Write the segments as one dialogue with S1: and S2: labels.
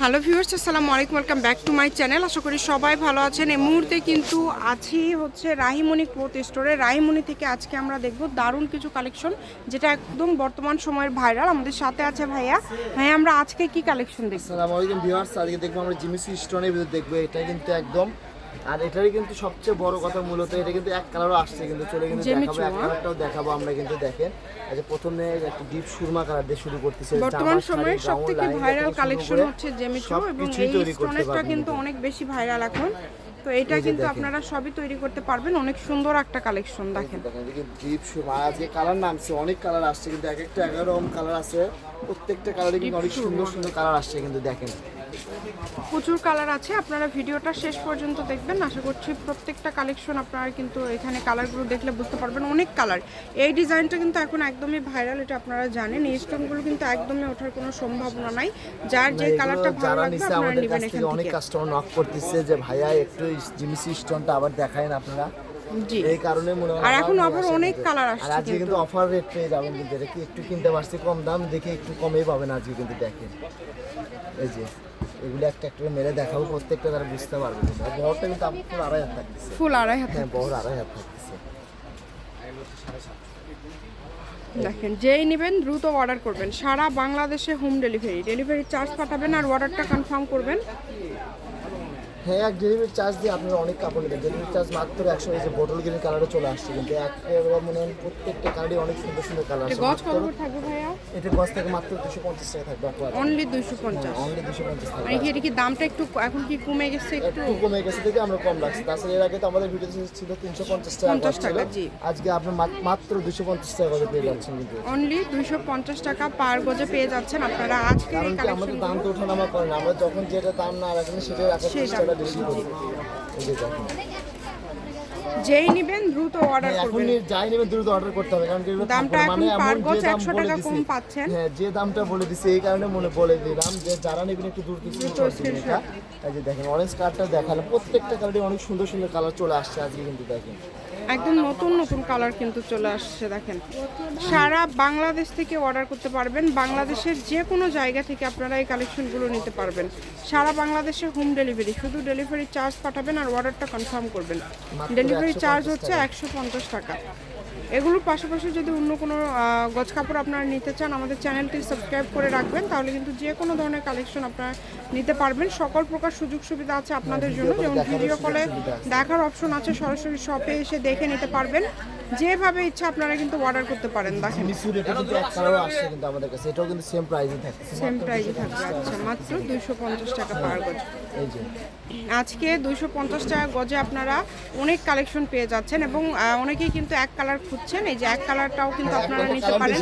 S1: Hello viewers আসসালামু আলাইকুম welcome back to my channel আশা করি সবাই ভালো আছেন। এই মুহূর্তে কিন্তু আছি হচ্ছে রাহিমণি ক্লোথ স্টোরে। রাহিমণি থেকে আজকে আমরা দেখব দারুণ কিছু কালেকশন যেটা একদম বর্তমান সময়ের ভাইরাল আমাদের সাথে আছে ভাইয়া। হ্যাঁ আমরা আজকে কি কালেকশন দেখব?
S2: আসসালামু আলাইকুম আজকে দেখব আমরা জিমিসি স্টোনের ভিতরে দেখব। এটা কিন্তু একদম আর এটারই কিন্তু সবচেয়ে বড় কথা মূলত এটা কিন্তু এক কালারও আসছে কিন্তু চলে কিন্তু দেখাবো এক? কালারটাও দেখাবো আমরা কিন্তু দেখেন। আচ্ছা প্রথমে একটা ডিপ সুরমা কালার দিয়ে শুরু করতেছে
S1: বর্তমান
S2: সময়ে
S1: সময়ের
S2: শাড়ি,
S1: সব
S2: গাউন,
S1: থেকে
S2: লাইন
S1: ভাইরাল কালেকশন হচ্ছে জেমিচু এবং এই স্টোনেজটা কিন্তু অনেক বেশি ভাইরাল এখন। তো এটা কিন্তু আপনারা সবই তৈরি করতে পারবেন। অনেক সুন্দর একটা কালেকশন দেখেন।
S2: দেখেন ডিপ আর আজকে কালার নামছে অনেক কালার আসছে কিন্তু এক একটা এগারো রকম কালার আছে। প্রত্যেকটা কালারে কিন্তু অনেক সুন্দর সুন্দর কালার আসছে কিন্তু দেখেন।
S1: প্রচুর কালার আছে আপনারা ভিডিওটা শেষ পর্যন্ত দেখবেন। আশা করছি প্রত্যেকটা কালেকশন আপনারা কিন্তু এখানে কালারগুলো দেখলে বুঝতে পারবেন অনেক কালার এই ডিজাইনটা কিন্তু এখন একদমই ভাইরাল এটা আপনারা জানেন। এই স্টোনগুলো কিন্তু একদমই ওঠার কোনো সম্ভাবনা নাই। যার যে কালারটা ভালো লাগবে আপনারা নেবেন এখান
S2: থেকে। অনেক কাস্টমার নক করতেছে যে ভাইয়া একটু জিমিসি স্টোনটা আবার দেখায়েন আপনারা।
S1: জি।
S2: এই কারণে মনে হয়
S1: আর এখন আবার অনেক। কালার
S2: আর আজকে কিন্তু। অফার রেট পেয়ে যাবেন কিন্তু এটা কি একটু কিনতে পারছি কম দাম দেখে একটু কমেই পাবেন আজকে কিন্তু দেখেন। এই যে এগুলো একটা একটা করে মেরে দেখাবো প্রত্যেকটা তারা বুঝতে পারবে বড়টা কিন্তু পুরো আড়াই হাত থাকতেছে।
S1: ফুল আড়াই হাতে
S2: হ্যাঁ বড় আড়াই হাত থাকতেছে।
S1: দেখেন যেই নেবেন দ্রুত অর্ডার করবেন। সারা বাংলাদেশে হোম ডেলিভারি ডেলিভারি চার্জ পাঠাবেন আর অর্ডারটা কনফার্ম করবেন।
S2: হ্যাঁ এক ডেলিভারি চার্জ দিয়ে আপনারা অনেক কাপড় নেবেন ডেলিভারি চার্জ মাত্র একশো যে বোটল গ্রিন কালারে চলে আসছে কিন্তু একেবারে মনে হয় প্রত্যেকটা কালারই অনেক সুন্দর সুন্দর কালার আছে।
S1: গজ কত
S2: মাত্র-
S1: থাকবে ভাইয়া?
S2: এটা গছ থেকে মাত্র দুশো পঞ্চাশ টাকা থাকবে আপনার।
S1: অনলি দুইশো পঞ্চাশ।
S2: অনলি দুশো পঞ্চাশ টাকা
S1: মানে এটা কি দামটা একটু এখন কি কমে গেছে একটু?
S2: কমে গেছে দেখে আমরা কম লাগছে তাছাড়া এর আগে তো আমাদের ভিডিও ছিল তিনশো পঞ্চাশ টাকা
S1: 50
S2: ছিল।
S1: টাকা, জি।
S2: আজকে আপনি মাত্র দুশো পঞ্চাশ টাকা করে পেয়ে যাচ্ছেন কিন্তু।
S1: অনলি দুইশো পঞ্চাশ টাকা পার গজে পেয়ে যাচ্ছেন আপনারা। আজকের
S2: কারণ
S1: এই
S2: কি আমাদের দাম তো ওঠানামা করে না। আমরা যখন যেটা দাম না রাখেন সেটা রাখার
S1: সেটা। যেই নেবেন দ্রুত অর্ডার করবেন
S2: এখন যাই নেবেন দ্রুত অর্ডার করতে হবে কারণ
S1: দামটা
S2: মানে
S1: এখন পার গজ 100 টাকা কম পাচ্ছেন।
S2: হ্যাঁ যে দামটা বলে দিছি এই কারণে মনে বলে দিলাম যে যারা নেবেন একটু দূর থেকে এটা এই যে দেখেন অরেঞ্জ কালারটা দেখালাম প্রত্যেকটা কালারে অনেক সুন্দর সুন্দর কালার চলে আসছে আজকে কিন্তু দেখেন।
S1: একদম নতুন নতুন কালার কিন্তু চলে আসছে দেখেন। সারা বাংলাদেশ থেকে অর্ডার করতে পারবেন। বাংলাদেশের যে কোনো জায়গা থেকে আপনারা এই কালেকশনগুলো নিতে পারবেন। সারা বাংলাদেশে হোম ডেলিভারি শুধু ডেলিভারি চার্জ পাঠাবেন আর অর্ডারটা কনফার্ম করবেন। ডেলিভারি চার্জ হচ্ছে একশো পঞ্চাশ টাকা। এগুলোর পাশাপাশি যদি অন্য কোনো গজ কাপড় আপনারা নিতে চান আমাদের চ্যানেলটি সাবস্ক্রাইব করে রাখবেন। তাহলে কিন্তু যে কোনো ধরনের কালেকশন আপনারা নিতে পারবেন। সকল প্রকার সুযোগ সুবিধা আছে আপনাদের জন্য।
S2: হ্যাঁ,
S1: যেমন ভিডিও কলে দেখার অপশন আছে। সরাসরি শপে এসে দেখে নিতে পারবেন। যেভাবে ইচ্ছা আপনারা কিন্তু অর্ডার করতে পারেন দেখেন।
S2: মিসুর এটা কিন্তু আসছে কিন্তু আমাদের কাছে। এটাও কিন্তু সেম প্রাইসে থাকে
S1: সেম প্রাইসে থাকবে আচ্ছা মাত্র দুইশো পঞ্চাশ টাকা পার গজ।
S2: এই যে।
S1: আজকে দুইশো পঞ্চাশ টাকা গজে আপনারা অনেক কালেকশন পেয়ে যাচ্ছেন এবং অনেকেই কিন্তু এক কালার খুঁজছেন। এই যে এক কালারটাও কিন্তু আপনারা নিতে পারেন।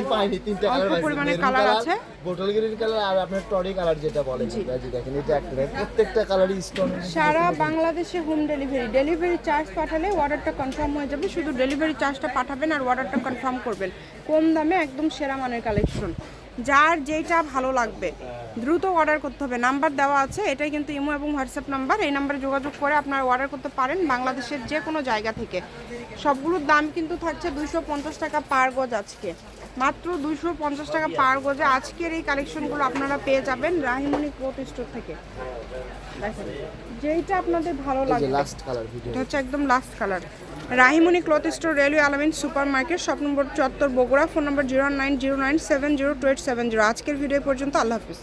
S1: অল্প পরিমাণে কালার আছে।
S2: বোটল গ্রিন কালার আর আপনার টরি কালার যেটা বলে যেটা দেখেন এটা একটা প্রত্যেকটা কালারই স্টোন
S1: সারা বাংলাদেশে হোম ডেলিভারি ডেলিভারি চার্জ পাঠালে অর্ডারটা কনফার্ম হয়ে যাবে শুধু ডেলিভারি চার্জটা পাঠাবেন আর অর্ডারটা কনফার্ম করবেন। কম দামে একদম সেরা মানের কালেকশন যার যেটা ভালো লাগবে দ্রুত অর্ডার করতে হবে। নাম্বার দেওয়া আছে এটাই কিন্তু ইমো এবং হোয়াটসঅ্যাপ নাম্বার এই নাম্বারে যোগাযোগ করে আপনারা অর্ডার করতে পারেন বাংলাদেশের যে কোনো জায়গা থেকে। সবগুলোর দাম কিন্তু থাকছে পঞ্চাশ টাকা পার গজ আজকে। মাত্র দুশো পঞ্চাশ টাকা পার গজে আজকের এই কালেকশনগুলো আপনারা পেয়ে যাবেন রাহিমনি ক্লোথ স্টোর থেকে। দেখেন যেইটা আপনাদের ভালো লাগে
S2: লাস্ট কালার
S1: এটা হচ্ছে একদম last colour Rahimoni cloth store railway Alamin super market shop number চত্বর Bogura phone number zero nine zero nine seven zero two eight seven zero আজকের ভিডিও পর্যন্ত আল্লাহ হাফিজ।